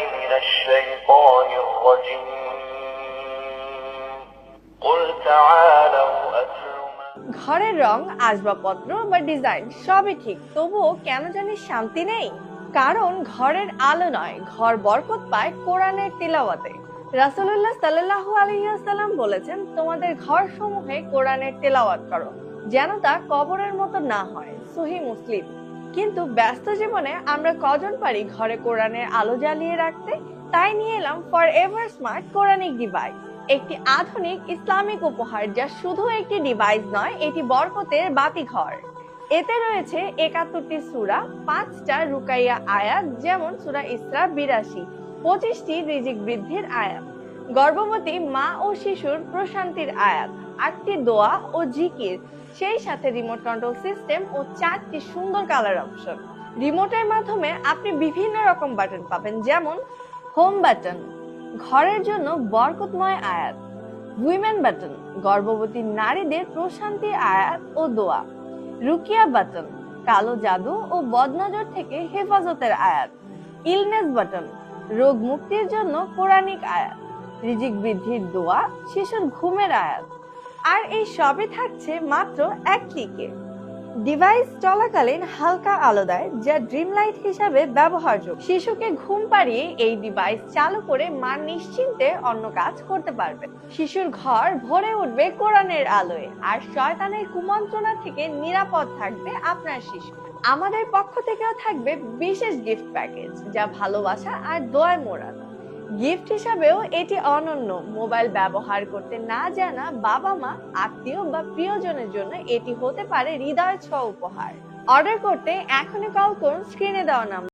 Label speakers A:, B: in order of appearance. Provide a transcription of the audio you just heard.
A: من الشيطان الرجيم قل تعالوا أتل ما
B: ঘরের রং আসবাবপত্র বা ডিজাইন সবই ঠিক তবুও কেন জানি শান্তি নেই কারণ ঘরের আলো নয় ঘর বরকত পায় কোরআনের তিলাওয়াতে রাসূলুল্লাহ সাল্লাল্লাহু আলাইহি ওয়াসাল্লাম বলেছেন তোমাদের ঘর সমূহে কোরআনের তেলাওয়াত করো যেন তা কবরের মতো না হয় সহি মুসলিম কিন্তু ব্যস্ত জীবনে আমরা কজন পারি ঘরে কোরআনের আলো জ্বালিয়ে রাখতে? তাই নিয়ে এলাম for ever smart Quranic device একটি আধুনিক ইসলামিক উপহার যা শুধু একটি ডিভাইস নয়, এটি বরকতের বাতিঘর এতে রয়েছে একাত্তরটি সুরা, পাঁচটা রুকাইয়া আয়াত, যেমন সুরা ইসরা বিরাশি, পঁচিশটি রিজিক বৃদ্ধির আয়াত। গর্ভবতী মা ও শিশুর প্রশান্তির আয়াত, আটটি দোয়া ও জিকির, সেই সাথে রিমোট কন্ট্রোল সিস্টেম ও চারটি সুন্দর কালার অপশন রিমোটের মাধ্যমে আপনি বিভিন্ন রকম বাটন পাবেন, যেমন হোম বাটন ঘরের জন্য বরকতময় আয়াত উইমেন বাটন গর্ভবতী নারীদের প্রশান্তি আয়াত ও দোয়া, রুকিয়া বাটন কালো জাদু ও বদনজর থেকে হেফাজতের আয়াত ইলনেস বাটন রোগ মুক্তির জন্য কোরআনিক আয়াত। রিজিক বৃদ্ধির দোয়া, শিশুর ঘুমের আয়াত। আর এই সবই থাকছে মাত্র এক ক্লিকে। ডিভাইস চলাকালীন হালকা আলো দেয়, যা ড্রিম লাইট হিসাবে ব্যবহারযোগ্য। শিশুকে ঘুম পাড়িয়ে এই ডিভাইস চালু করে মা নিশ্চিন্তে অন্য কাজ করতে পারবে। শিশুর ঘর ভরে উঠবে কোরআনের আলোয়, আর শয়তানের কুমন্ত্রণা থেকে নিরাপদ থাকবে আপনার শিশু। আমাদের পক্ষ থেকেও থাকবে বিশেষ গিফট প্যাকেজ যা ভালোবাসা আর দোয়ায় মোড়ানো। গিফট হিসাবেও এটি অনন্য। মোবাইল ব্যবহার করতে না জানা বাবা মা আত্মীয় বা প্রিয়জনের জন্য এটি হতে পারে হৃদয় ছ উপহার। অর্ডার করতে এখনই কল করুন স্ক্রিনে দেওয়া নাম্বার।